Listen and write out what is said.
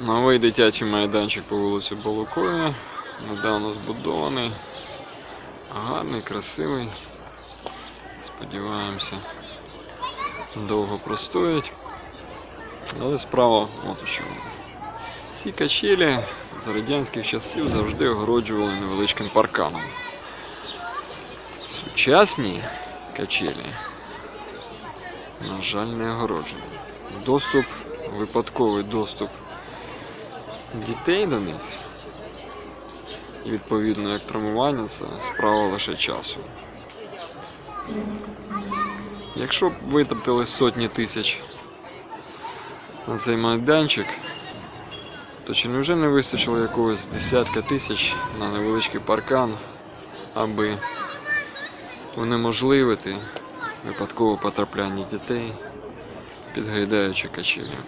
Новий дитячий майданчик по вулиці Балукові. Недавно збудований. Гарний, красивий. Сподіваємося, довго простоїть. Але справа от у чому. Ці качелі з радянських часів завжди огороджували невеличким парканом. Сучасні качелі, на жаль, не огороджені. Доступ, випадковий доступ дітей до них і відповідно як травмування це справа лише часу. Якщо б витратили сотні тисяч на цей майданчик, то чи невже не вистачило якогось десятка тисяч на невеличкий паркан, аби унеможливити випадкове потрапляння дітей під гайдаючі качелі?